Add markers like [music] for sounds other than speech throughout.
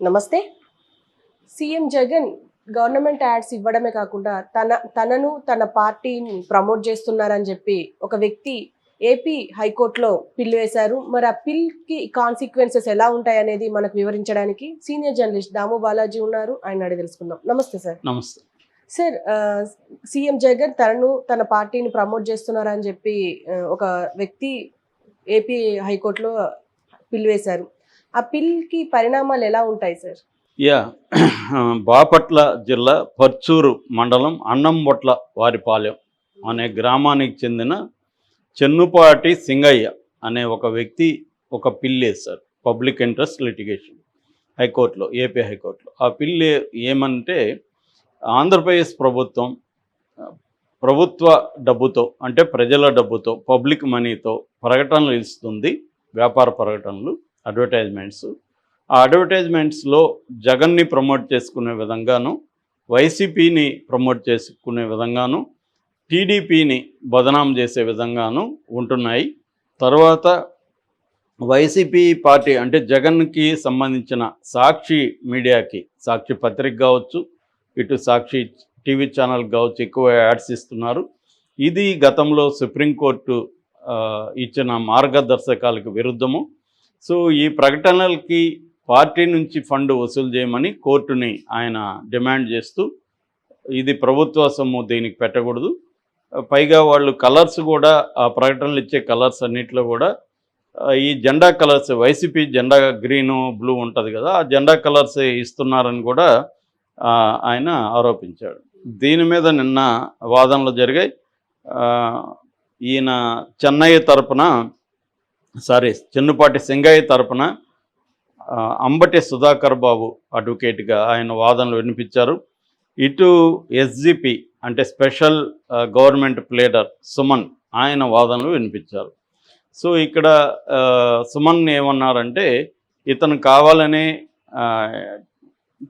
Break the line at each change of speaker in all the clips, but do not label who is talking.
నమస్తే. CM Jagan government ads ఇవ్వడమే కాకుండా తన తనను తన పార్టీని ప్రమోట్ చేస్తున్నారని చెప్పి ఒక వ్యక్తి ఏపీ హైకోర్టులో పిల్ వేశారు. మరి ఆ పిల్కి కాన్సిక్వెన్సెస్ ఎలా ఉంటాయి అనేది మనకు వివరించడానికి సీనియర్ జర్నలిస్ట్ దాము బాలాజీ ఉన్నారు. ఆయన అడిగి తెలుసుకుందాం. నమస్తే సార్.
నమస్తే.
సార్ సీఎం జగన్ తనను తన పార్టీని ప్రమోట్ చేస్తున్నారని చెప్పి ఒక వ్యక్తి ఏపీ హైకోర్టులో పిల్ వేశారు. ఆ పిల్కి పరిణామాలు ఎలా ఉంటాయి సార్?
యా [clears throat] బాపట్ల జిల్లా పర్చూరు మండలం అన్నంబొట్ల వారిపాలెం అనే గ్రామానికి చెందిన చెన్నుపాటి సింగయ్య అనే ఒక వ్యక్తి ఒక పిల్ వేశారు పబ్లిక్ ఇంట్రెస్ట్ లిటిగేషన్ హైకోర్టులో ఏపీ హైకోర్టులో. ఆ పిల్లి ఏమంటే ఆంధ్రప్రదేశ్ ప్రభుత్వం ప్రభుత్వ డబ్బుతో అంటే ప్రజల డబ్బుతో పబ్లిక్ మనీతో ప్రకటనలు ఇస్తుంది వ్యాపార ప్రకటనలు. అడ్వర్టైజ్మెంట్స్ ఆ అడ్వర్టైజ్మెంట్స్లో జగన్ని ప్రమోట్ చేసుకునే విధంగాను వైసీపీని ప్రమోట్ చేసుకునే విధంగాను టీడీపీని బదనాం చేసే విధంగాను ఉంటున్నాయి. తర్వాత వైసీపీ పార్టీ అంటే జగన్కి సంబంధించిన సాక్షి మీడియాకి సాక్షి పత్రిక కావచ్చు ఇటు సాక్షి టీవీ ఛానల్ కావచ్చు ఎక్కువ యాడ్స్ ఇస్తున్నారు. ఇది గతంలో సుప్రీంకోర్టు ఇచ్చిన మార్గదర్శకాలకు విరుద్ధము. సో ఈ ప్రకటనలకి పార్టీ నుంచి ఫండ్ వసూలు చేయమని కోర్టుని ఆయన డిమాండ్ చేస్తూ ఇది ప్రభుత్వ సొమ్ము దీనికి పెట్టకూడదు. పైగా వాళ్ళు కలర్స్ కూడా ఆ ప్రకటనలు ఇచ్చే కలర్స్ అన్నిట్లో కూడా ఈ జెండా కలర్స్ వైసీపీ జెండా గ్రీను బ్లూ ఉంటుంది కదా ఆ జెండా కలర్స్ ఇస్తున్నారని కూడా ఆయన ఆరోపించాడు. దీని మీద నిన్న వాదనలు జరిగాయి. ఈయన చెన్నై తరపున సారీ చిన్నపాటి సింగయ్య తరపున అంబటి సుధాకర్ బాబు అడ్వకేట్గా ఆయన వాదనలు వినిపించారు. ఇటు ఎస్జిపి అంటే స్పెషల్ గవర్నమెంట్ ప్లేడర్ సుమన్ ఆయన వాదనలు వినిపించారు. సో ఇక్కడ సుమన్ ఏమన్నారంటే ఇతను కావాలనే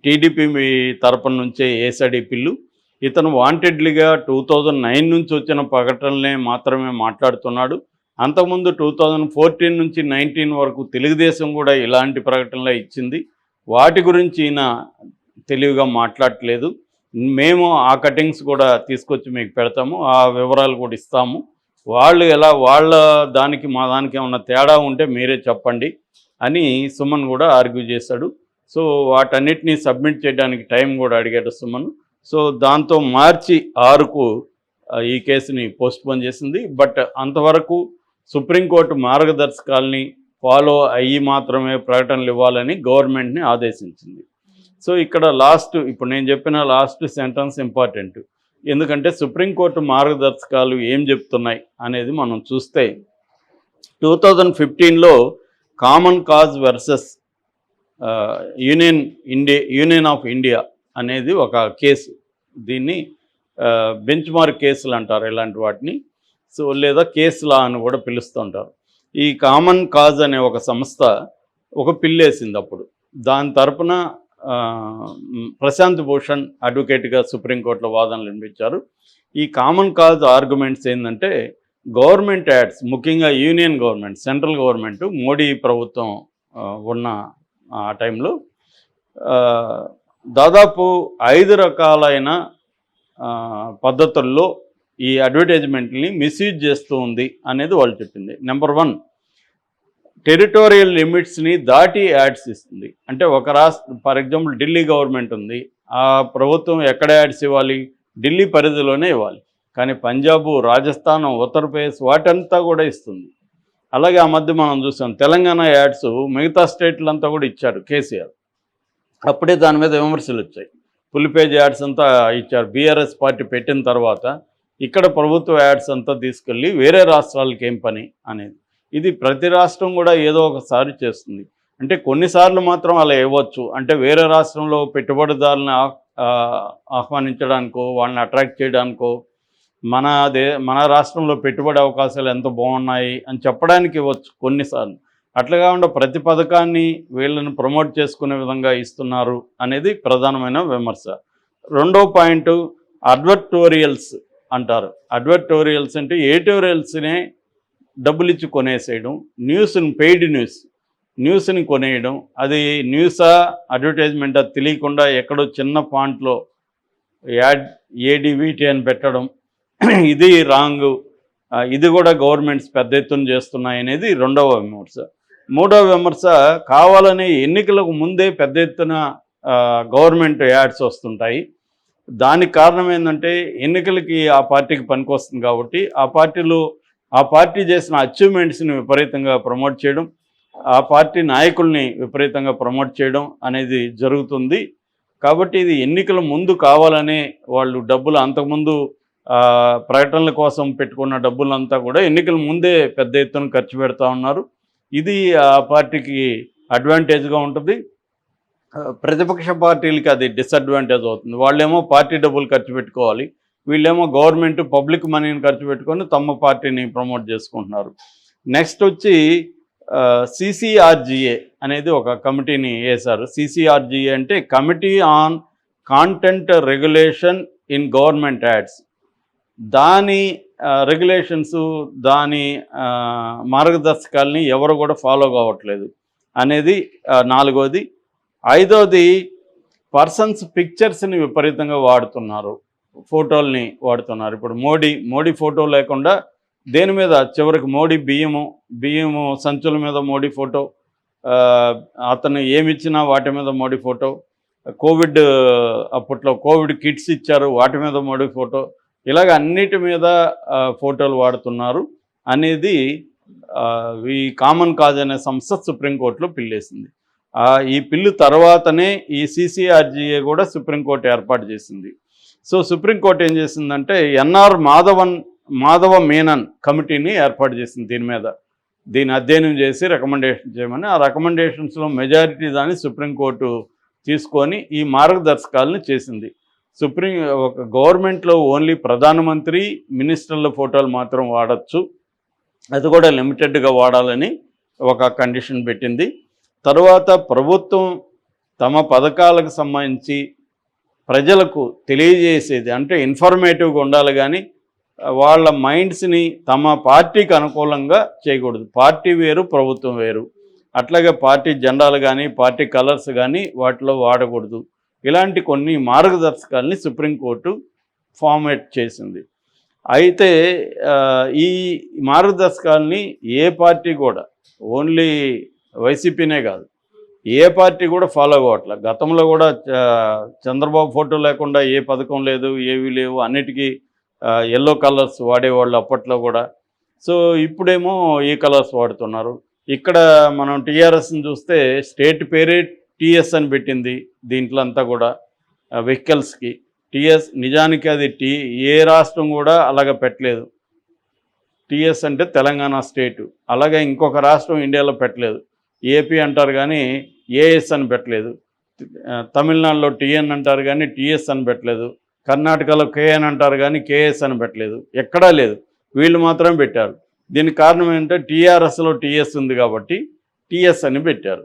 టీడీపీ తరపు తరపున నుంచే ఏసడి పిల్లు. ఇతను వాంటెడ్లీగా టూ థౌజండ్ నైన్ నుంచి వచ్చిన ప్రకటనలే మాత్రమే మాట్లాడుతున్నాడు. అంతకుముందు టూ థౌజండ్ ఫోర్టీన్ నుంచి నైన్టీన్ వరకు తెలుగుదేశం కూడా ఇలాంటి ప్రకటనలే ఇచ్చింది. వాటి గురించి ఈయన తెలివిగా మాట్లాడట్లేదు. మేము ఆ కటింగ్స్ కూడా తీసుకొచ్చి మీకు పెడతాము ఆ వివరాలు కూడా ఇస్తాము. వాళ్ళు ఎలా వాళ్ళ దానికి మా దానికి ఏమన్నా తేడా ఉంటే మీరే చెప్పండి అని సుమన్ కూడా ఆర్గ్యూ చేశాడు. సో వాటన్నిటినీ సబ్మిట్ చేయడానికి టైం కూడా అడిగాడు సుమన్. సో దాంతో మార్చి ఆరుకు ఈ కేసుని పోస్ట్పోన్ చేసింది. బట్ అంతవరకు సుప్రీంకోర్టు మార్గదర్శకాల్ని ఫాలో అయ్యి మాత్రమే ప్రకటనలు ఇవ్వాలని గవర్నమెంట్ని ఆదేశించింది. సో ఇక్కడ లాస్ట్ ఇప్పుడు నేను చెప్పిన లాస్ట్ సెంటెన్స్ ఇంపార్టెంట్. ఎందుకంటే సుప్రీంకోర్టు మార్గదర్శకాలు ఏం చెప్తున్నాయి అనేది మనం చూస్తే టూ థౌజండ్ ఫిఫ్టీన్లో common cause versus union India union of India అనేది ఒక కేసు. దీన్ని బెంచ్ మార్క్ కేసులు అంటారు ఇలాంటి వాటిని. సో లేదా కేసు లా అని కూడా పిలుస్తుంటారు. ఈ కామన్ కాజ్ అనే ఒక సంస్థ ఒక పిల్లేసింది అప్పుడు. దాని తరపున ప్రశాంత్ భూషణ్ అడ్వకేట్గా సుప్రీంకోర్టులో వాదనలు వినిపించారు. ఈ కామన్ కాజ్ ఆర్గ్యుమెంట్స్ ఏంటంటే గవర్నమెంట్ యాడ్స్ ముఖ్యంగా union government central government Modi ప్రభుత్వం ఉన్న ఆ టైంలో దాదాపు ఐదు రకాలైన పద్ధతుల్లో ఈ అడ్వర్టైజ్మెంట్ని మిస్యూజ్ చేస్తూ ఉంది అనేది వాళ్ళు చెప్పింది. నెంబర్ వన్ టెరిటోరియల్ లిమిట్స్ని దాటి యాడ్స్ ఇస్తుంది. అంటే ఒక రాష్ట్ర ఫర్ ఎగ్జాంపుల్ ఢిల్లీ గవర్నమెంట్ ఉంది. ఆ ప్రభుత్వం ఎక్కడ యాడ్స్ ఇవ్వాలి? ఢిల్లీ పరిధిలోనే ఇవ్వాలి. కానీ పంజాబ్ రాజస్థాన్ ఉత్తరప్రదేశ్ వాటంతా కూడా ఇస్తుంది. అలాగే ఆ మధ్య మనం చూసాం తెలంగాణ యాడ్స్ మిగతా స్టేట్లంతా కూడా ఇచ్చారు కేసీఆర్. అప్పుడే దాని మీద విమర్శలు వచ్చాయి. ఫుల్ పేజ్ యాడ్స్ అంతా ఇచ్చారు. బీఆర్ఎస్ పార్టీ పెట్టిన తర్వాత ఇక్కడ ప్రభుత్వ యాడ్స్ అంతా తీసుకెళ్ళి వేరే రాష్ట్రాలకి ఏం పని అనేది. ఇది ప్రతి రాష్ట్రం కూడా ఏదో ఒకసారి చేస్తుంది. అంటే కొన్నిసార్లు మాత్రం అలా ఇవ్వచ్చు. అంటే వేరే రాష్ట్రంలో పెట్టుబడిదారులను ఆ, ఆహ్వానించడానికో వాళ్ళని అట్రాక్ట్ చేయడానికో మన దే మన రాష్ట్రంలో పెట్టుబడి అవకాశాలు ఎంత బాగున్నాయి అని చెప్పడానికి ఇవ్వచ్చు కొన్నిసార్లు. అట్లా కాకుండా ప్రతి పథకాన్ని వీళ్ళని ప్రమోట్ చేసుకునే విధంగా ఇస్తున్నారు అనేది ప్రధానమైన విమర్శ. రెండో పాయింట్ అడ్వర్టోరియల్స్ అంటారు. అడ్వర్టోరియల్స్ అంటే ఏటోరియల్స్నే డబ్బులు ఇచ్చి కొనేసేయడం న్యూస్ని పెయిడ్ న్యూస్ న్యూస్ని కొనేయడం అది న్యూసా అడ్వర్టైజ్మెంటా తెలియకుండా ఎక్కడో చిన్న పాయింట్లో యాడ్ ఏడివిటి అని పెట్టడం [clears throat] ఇది రాంగ్ ఇది కూడా గవర్నమెంట్స్ పెద్ద ఎత్తున చేస్తున్నాయి అనేది రెండవ విమర్శ. మూడవ విమర్శ కావాలని ఎన్నికలకు ముందే పెద్ద ఎత్తున గవర్నమెంట్ యాడ్స్ వస్తుంటాయి. దానికి కారణం ఏంటంటే ఎన్నికలకి ఆ పార్టీకి పనికొస్తుంది కాబట్టి ఆ పార్టీలో ఆ పార్టీ చేసిన అచీవ్మెంట్స్ని విపరీతంగా ప్రమోట్ చేయడం ఆ పార్టీ నాయకుల్ని విపరీతంగా ప్రమోట్ చేయడం అనేది జరుగుతుంది. కాబట్టి ఇది ఎన్నికల ముందు కావాలనే వాళ్ళు డబ్బులు అంతకుముందు ప్రకటనల కోసం పెట్టుకున్న డబ్బులంతా కూడా ఎన్నికల ముందే పెద్ద ఎత్తున ఖర్చు పెడతా ఉన్నారు. ఇది ఆ పార్టీకి అడ్వాంటేజ్గా ఉంటుంది. ప్రతిపక్ష పార్టీలకి అది డిసడ్వాంటేజ్ అవుతుంది. వాళ్ళేమో పార్టీ డబ్బులు ఖర్చు పెట్టుకోవాలి. వీళ్ళేమో గవర్నమెంట్ పబ్లిక్ మనీని ఖర్చు పెట్టుకొని తమ పార్టీని ప్రమోట్ చేసుకుంటున్నారు. నెక్స్ట్ వచ్చి సిసిఆర్జిఏ అనేది ఒక కమిటీని వేశారు. సిసిఆర్జిఏ అంటే committee on content regulation in government ads దాని రెగ్యులేషన్స్ దాని మార్గదర్శకాలని మార్గదర్శకాల్ని ఎవరు కూడా ఫాలో కావట్లేదు. అనేది నాలుగోది. ఐదోది పర్సన్స్ పిక్చర్స్ని విపరీతంగా వాడుతున్నారు ఫోటోల్ని వాడుతున్నారు. ఇప్పుడు మోడీ మోడీ ఫోటో లేకుండా దేని మీద చివరికి మోడీ బియ్యము బియ్యము సంచుల మీద మోడీ ఫోటో అతను ఏమిచ్చినా వాటి మీద మోడీ ఫోటో కోవిడ్ అప్పట్లో కోవిడ్ కిట్స్ ఇచ్చారు వాటి మీద మోడీ ఫోటో ఇలాగ అన్నిటి మీద ఫోటోలు వాడుతున్నారు అనేది ఈ కామన్ కాజ్ అనే సంస్థ సుప్రీంకోర్టులో పిల్లేసింది. ఈ పిల్లు తర్వాతనే ఈ సిసిఆర్జీఏ కూడా సుప్రీంకోర్టు ఏర్పాటు చేసింది. సో సుప్రీంకోర్టు ఏం చేసిందంటే ఎన్ఆర్ మాధవన్ మాధవ మేనన్ కమిటీని ఏర్పాటు చేసింది దీని మీద. దీన్ని అధ్యయనం చేసి రికమెండేషన్ చేయమని ఆ రికమెండేషన్స్లో మెజారిటీ దాన్ని సుప్రీంకోర్టు తీసుకొని ఈ మార్గదర్శకాలను చేసింది. సుప్రీం ఒక గవర్నమెంట్లో ఓన్లీ ప్రధానమంత్రి మినిస్టర్ల ఫోటోలు మాత్రం వాడచ్చు. అది కూడా లిమిటెడ్గా వాడాలని ఒక కండిషన్ పెట్టింది. తరువాత ప్రభుత్వం తమ పథకాలకు సంబంధించి ప్రజలకు తెలియజేసేది అంటే ఇన్ఫర్మేటివ్గా ఉండాలి కానీ వాళ్ళ మైండ్స్ని తమ పార్టీకి అనుకూలంగా చేయకూడదు. పార్టీ వేరు ప్రభుత్వం వేరు. అట్లాగే పార్టీ జెండాలు కానీ పార్టీ కలర్స్ కానీ వాటిలో వాడకూడదు. ఇలాంటి కొన్ని మార్గదర్శకాల్ని సుప్రీంకోర్టు ఫార్మేట్ చేసింది. అయితే ఈ మార్గదర్శకాల్ని ఏ పార్టీ కూడా ఓన్లీ వైసీపీనే కాదు. ఏ పార్టీ కూడా ఫాలో అవ్వట్ల. గతంలో కూడా చంద్రబాబు ఫోటో లేకుండా ఏ పథకం లేదు ఏవి లేవు అన్నిటికీ ఎల్లో కలర్స్ వాడేవాళ్ళు అప్పట్లో కూడా. సో ఇప్పుడేమో ఈ కలర్స్ వాడుతున్నారు? ఇక్కడ మనం టీఆర్ఎస్ని చూస్తే స్టేట్ పేరే టీఎస్ అని పెట్టింది దీంట్లో అంతా కూడా వెహికల్స్కి. టీఎస్ నిజానికి అది టీ ఏ రాష్ట్రం కూడా అలాగ పెట్టలేదు. టీఎస్ అంటే తెలంగాణ స్టేటు. అలాగే ఇంకొక రాష్ట్రం ఇండియాలో పెట్టలేదు. ఏపీ అంటారు కానీ ఏఎస్ అని పెట్టలేదు. తమిళనాడులో టీఎన్ అంటారు కానీ టీఎస్ అని పెట్టలేదు. కర్ణాటకలో కేఎన్ అంటారు కానీ కేఎస్ అని పెట్టలేదు. ఎక్కడా లేదు. వీళ్ళు మాత్రం పెట్టారు. దీనికి కారణం ఏంటంటే టీఆర్ఎస్లో టీఎస్ ఉంది కాబట్టి టీఎస్ అని పెట్టారు.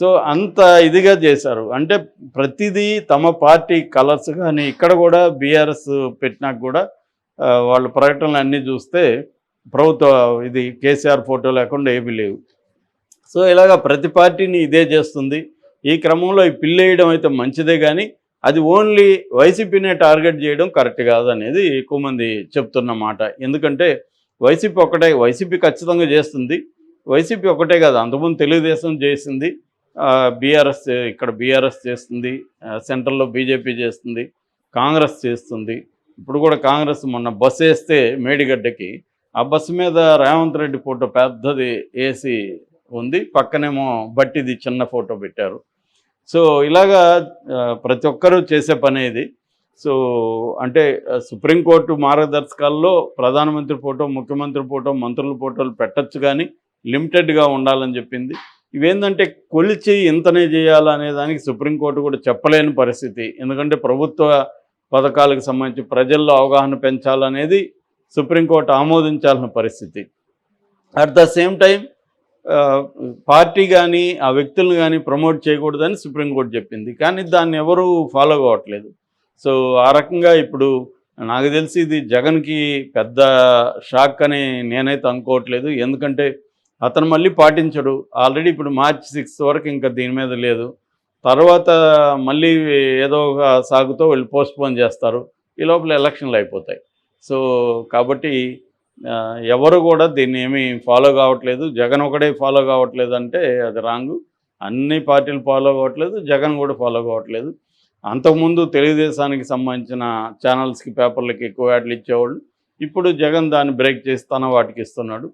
సో అంత ఇదిగా చేశారు. అంటే ప్రతిదీ తమ పార్టీ కలర్స్ కానీ ఇక్కడ కూడా బీఆర్ఎస్ పెట్టినాక కూడా వాళ్ళ ప్రకటనలు అన్నీ చూస్తే ప్రభుత్వ ఇది కేసీఆర్ ఫోటో లేకుండా ఏమీ లేవు. సో ఇలాగ ప్రతి పార్టీని ఇదే చేస్తుంది. ఈ క్రమంలో ఈ పిల్లేయడం అయితే మంచిదే కానీ అది ఓన్లీ వైసీపీనే టార్గెట్ చేయడం కరెక్ట్ కాదు అనేది ఎక్కువ మంది చెప్తున్న మాట. ఎందుకంటే వైసీపీ ఒకటే వైసీపీ ఖచ్చితంగా చేస్తుంది. వైసీపీ ఒకటే కాదు అంతకుముందు తెలుగుదేశం చేసింది. బీఆర్ఎస్ ఇక్కడ బీఆర్ఎస్ చేస్తుంది. సెంట్రల్లో బీజేపీ చేస్తుంది. కాంగ్రెస్ చేస్తుంది. ఇప్పుడు కూడా కాంగ్రెస్ మొన్న బస్సు వేస్తే మేడిగడ్డకి. ఆ బస్సు మీద రేవంత్ రెడ్డి ఫోటో పెద్దది వేసి ఉంది. పక్కనేమో బట్టిది చిన్న ఫోటో పెట్టారు. సో ఇలాగా ప్రతి ఒక్కరూ చేసే పని ఇది. సో అంటే సుప్రీంకోర్టు మార్గదర్శకాల్లో ప్రధానమంత్రి ఫోటో ముఖ్యమంత్రి ఫోటో మంత్రుల ఫోటోలు పెట్టచ్చు కానీ లిమిటెడ్గా ఉండాలని చెప్పింది. ఇవేంటంటే కొలిచి ఇంతనే చేయాలనే దానికి సుప్రీంకోర్టు కూడా చెప్పలేని పరిస్థితి. ఎందుకంటే ప్రభుత్వ పథకాలకు సంబంధించి ప్రజల్లో అవగాహన పెంచాలనేది సుప్రీంకోర్టు ఆమోదించాల్సిన పరిస్థితి. At the same time party కానీ ఆ వ్యక్తులను కానీ ప్రమోట్ చేయకూడదని సుప్రీంకోర్టు చెప్పింది. కానీ దాన్ని ఎవరూ ఫాలో కావట్లేదు. సో ఆ రకంగా ఇప్పుడు నాకు తెలిసి ఇది జగన్కి పెద్ద షాక్ అని నేనైతే అనుకోవట్లేదు. ఎందుకంటే అతను మళ్ళీ పాటించడు. ఆల్రెడీ ఇప్పుడు మార్చి సిక్స్త్ వరకు ఇంకా దీని మీద లేదు. తర్వాత మళ్ళీ ఏదో ఒక సాగుతో వీళ్ళు పోస్ట్పోన్ చేస్తారు. ఈ లోపల ఎలక్షన్లు అయిపోతాయి. సో కాబట్టి ఎవరు కూడా దీన్ని ఏమీ ఫాలో కావట్లేదు. జగన్ ఒకడే ఫాలో కావట్లేదు అంటే అది రాంగు అన్ని పార్టీలు ఫాలో కావట్లేదు జగన్ కూడా ఫాలో కావట్లేదు. అంతకుముందు తెలుగుదేశానికి సంబంధించిన ఛానల్స్కి పేపర్లకి ఎక్కువ యాడ్లు ఇచ్చేవాళ్ళు. ఇప్పుడు జగన్ దాన్ని బ్రేక్ చేస్తానో వాటికి ఇస్తున్నాడు.